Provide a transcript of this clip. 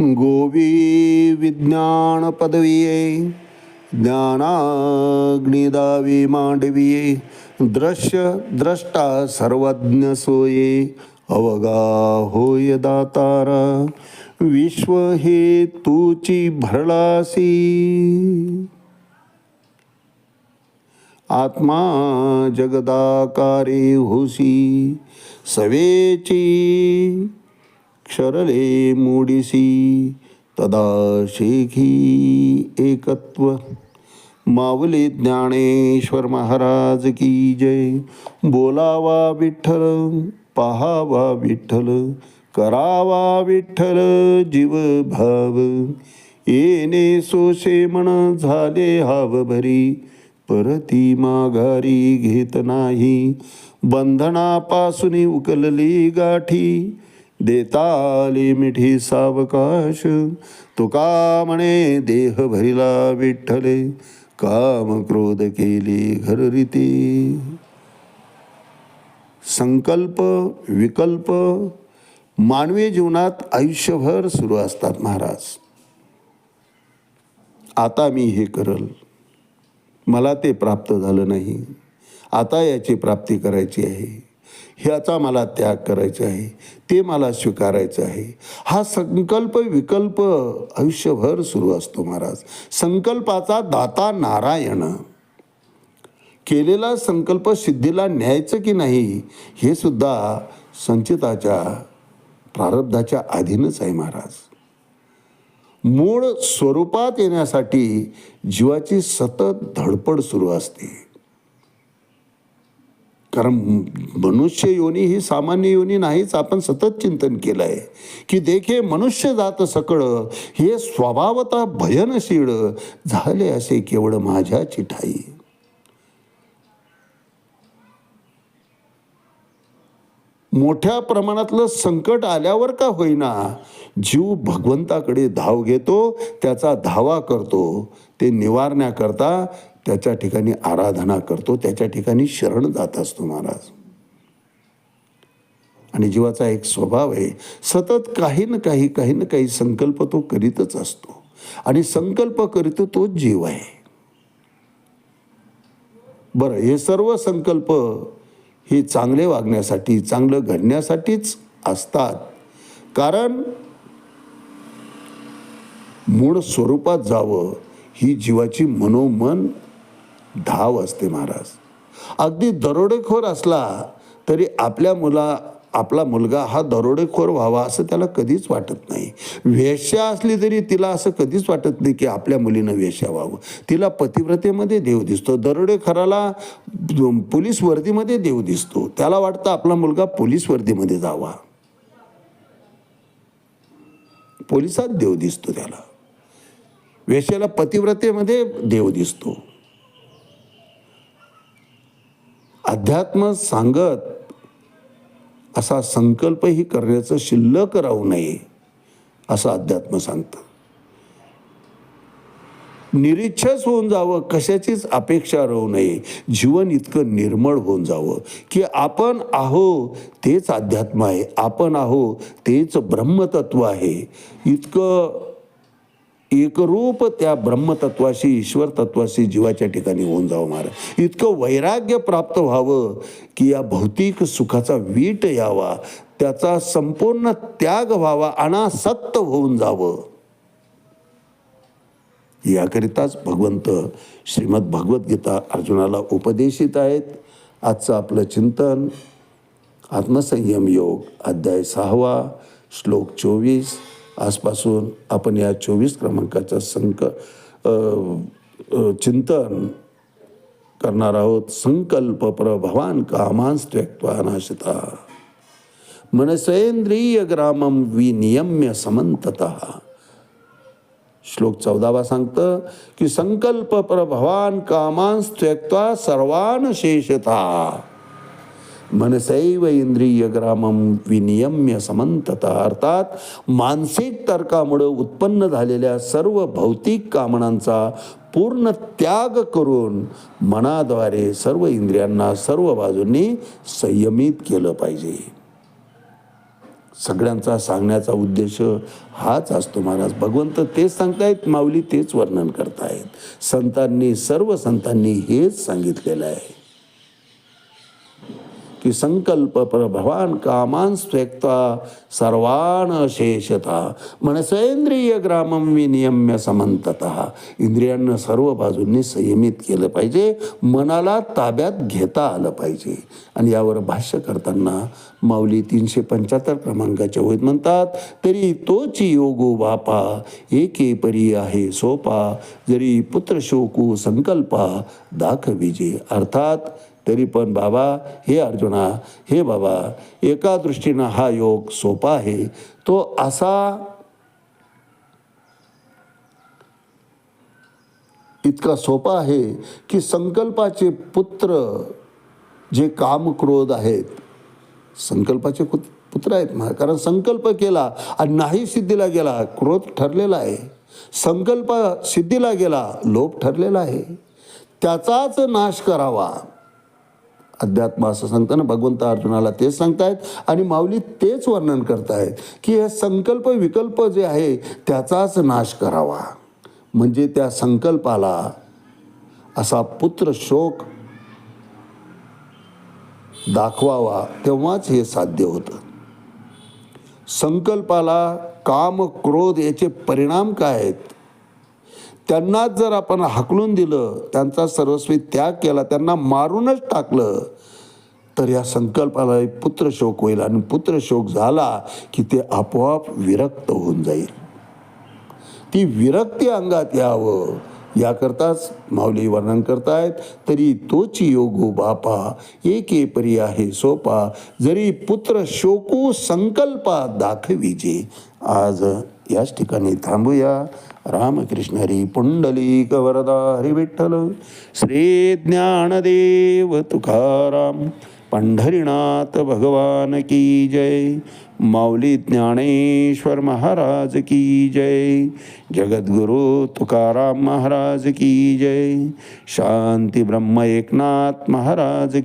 गोवी विज्ञान पदविये ज्ञानाग्निदावी मांडविये दृश्य द्रष्टा सर्वज्ञ सोये अवगा होय दातारा विश्व हे तूची भरलासी आत्मा जगदाकारे होसी सवेची क्षरले मोडिसी तदा शेखी एकत्व। मावले ज्ञानेश्वर महाराज की जय। बोलावा विठ्ठल पहावा विठ्ठल करावा विठ्ठल जीव भाव येणे सोसे म्हण झाले हाव भरी परती माघारी घेत नाही। बंधनापासून उकलली गाठी देताले मिठी सावकाश. तुका म्हणे देह भरिला विठ्ठले काम क्रोध केली घर रीती संकल्प विकल्प मानवी जीवनात आयुष्यभर सुरू असतात महाराज. आता मी हे करल. मला ते प्राप्त झालं नाही. आता याची प्राप्ती करायची आहे. ह्याचा मला त्याग करायचा आहे ते मला स्वीकारायचं आहे. हा संकल्प विकल्प आयुष्यभर सुरू असतो महाराज. संकल्पाचा दाता नारायण. केलेला संकल्प सिद्धीला न्यायचं की नाही हे सुद्धा संचिताच्या प्रारब्धाच्या अधीनच आहे महाराज. मूळ स्वरूपात येण्यासाठी जीवाची सतत धडपड सुरू असते. कारण मनुष्य योनी ही सामान्य योनी नाहीच आपण सतत चिंतन केलं आहे की देखे मनुष्य जात सकळ हे स्वभावता भयनशीळ झाले असे केवळ माझ्या चिठाई. मोठ्या प्रमाणातलं संकट आल्यावर का होईना जीव भगवंताकडे धाव घेतो त्याचा धावा करतो ते निवारण्याकरता त्याच्या ठिकाणी आराधना करतो त्याच्या ठिकाणी शरण जात असतो महाराज. आणि जीवाचा एक स्वभाव आहे सतत काही ना काही काही ना काही संकल्प तो करीतच असतो. आणि संकल्प करीतो तोच जीव आहे. बरं हे सर्व संकल्प हे चांगले वागण्यासाठी चांगलं घडण्यासाठीच असतात. कारण मूळ स्वरूपात जावं ही जीवाची मनोमन धाव असते महाराज. अगदी दरोडेखोर असला तरी आपल्या मुला आपला मुलगा हा दरोडेखोर व्हावा असं त्याला कधीच वाटत नाही. वेश्या असली तरी तिला असं कधीच वाटत नाही की आपल्या मुलीनं वेश्या व्हावं. तिला पतिव्रतेमध्ये देव दिसतो. दरोडेखोराला पोलीस वर्दीमध्ये देव दिसतो. त्याला वाटतं आपला मुलगा पोलीस वर्दीमध्ये जावा. पोलिसात देव दिसतो त्याला. वेश्याला पतिव्रतेमध्ये देव दिसतो. अध्यात्म सांगत असा संकल्पही करण्याचं शिल्लक राहू नये असं अध्यात्म सांगतं. निरीच्छस होऊन जावं कशाचीच अपेक्षा राहू नये. जीवन इतकं निर्मळ होऊन जावं की आपण आहो तेच अध्यात्म आहे. आपण आहो तेच ब्रह्मतत्व आहे. इतकं एकरूप त्या ब्रह्मतत्वाशी ईश्वर तत्वाशी जीवाच्या ठिकाणी होऊन जावं महाराज इतकं वैराग्य प्राप्त व्हावं की या भौतिक सुखाचा वीट यावा त्याचा संपूर्ण त्याग व्हावा अनासक्त होऊन जावं. याकरिताच भगवंत श्रीमद भगवद्गीता अर्जुनाला उपदेशित आहेत. आजचं आपलं चिंतन आत्मसंयम योग अध्याय सहावा श्लोक चोवीस. आजपासून आपण या चोवीस क्रमांकाचं संक चिंतन करणार आहोत. संकल्प प्रभवान कामांस त्यक्त्वा नाशिता. मनसेंद्रिय ग्रामम विनियम्य समंतत श्लोक चौदावा सांगतं की संकल्प प्रभवान कामांस त्यक्त्वा सर्वान शेषता मनसैव इंद्रिय ग्रामम विनियम्य समंतता अर्थात मानसिक तर्कामुळं उत्पन्न झालेल्या सर्व भौतिक कामनांचा पूर्ण त्याग करून मनाद्वारे सर्व इंद्रियांना सर्व बाजूंनी संयमित केलं पाहिजे. सगळ्यांचा सांगण्याचा उद्देश हाच असतो महाराज. भगवंत तेच सांगतायत माऊली तेच वर्णन करतायत. संतांनी सर्व संतांनी हेच सांगितलेलं आहे. की संकल्प प्रभवान कामान स्वेक्ता सर्वान शेषता. मनसेंद्रिय ग्रामम विनियम्य समंतत इंद्रियांना सर्व बाजूंनी संयमित केलं पाहिजे मनाला ताब्यात घेता आलं पाहिजे. आणि यावर भाष्य करताना माऊली तीनशे पंच्याहत्तर क्रमांकाच्या होईत म्हणतात तरी तोची योगो बापा एके परी आहे सोपा जरी पुत्र शोकू संकल्पा दाखविजे. अर्थात तरी पण बाबा हे अर्जुना हे बाबा एका दृष्टीनं हा योग सोपा आहे. तो असा इतका सोपा आहे की संकल्पाचे पुत्र जे काम क्रोध आहेत संकल्पाचे कुत- पुत्र आहेत ना कारण संकल्प केला आणि नाही सिद्धीला गेला क्रोध ठरलेला आहे. संकल्प सिद्धीला गेला लोभ ठरलेला आहे. त्याचाच नाश करावा. अध्यात्म असं सांगताना भगवंत अर्जुनाला तेच सांगतायत आणि माऊली तेच वर्णन करतायत की हे संकल्प विकल्प जे आहे त्याचाच नाश करावा. म्हणजे त्या संकल्पाला असा पुत्र शोक दाखवावा तेव्हाच हे साध्य होतं. संकल्पाला काम क्रोध याचे परिणाम काय आहेत? त्यांनाच जर आपण हाकलून दिलं त्यांचा सर्वस्वी त्याग केला त्यांना मारूनच टाकलं तर या संकल्पाला एक पुत्रशोक होईल आणि पुत्रशोक झाला की ते आपोआप विरक्त होऊन जाईल. ती विरक्ती अंगात यावं याकरताच माऊली वर्णन करतायत तरी तोची योगो बापा एके परी आहे सोपा जरी पुत्र शोकू संकल्पा दाखविजे. आज याच ठिकाणी थांबूया. रामकृष्ण हरी पुंडलिक वरदा हरी विठ्ठल श्री ज्ञानदेव तुकाराम पंढरीनाथ भगवान की जय. माऊली ज्ञानेश्वर महाराज की जय. जगद्गुरु तुकाराम महाराज की जय. शांती ब्रह्म एकनाथ महाराज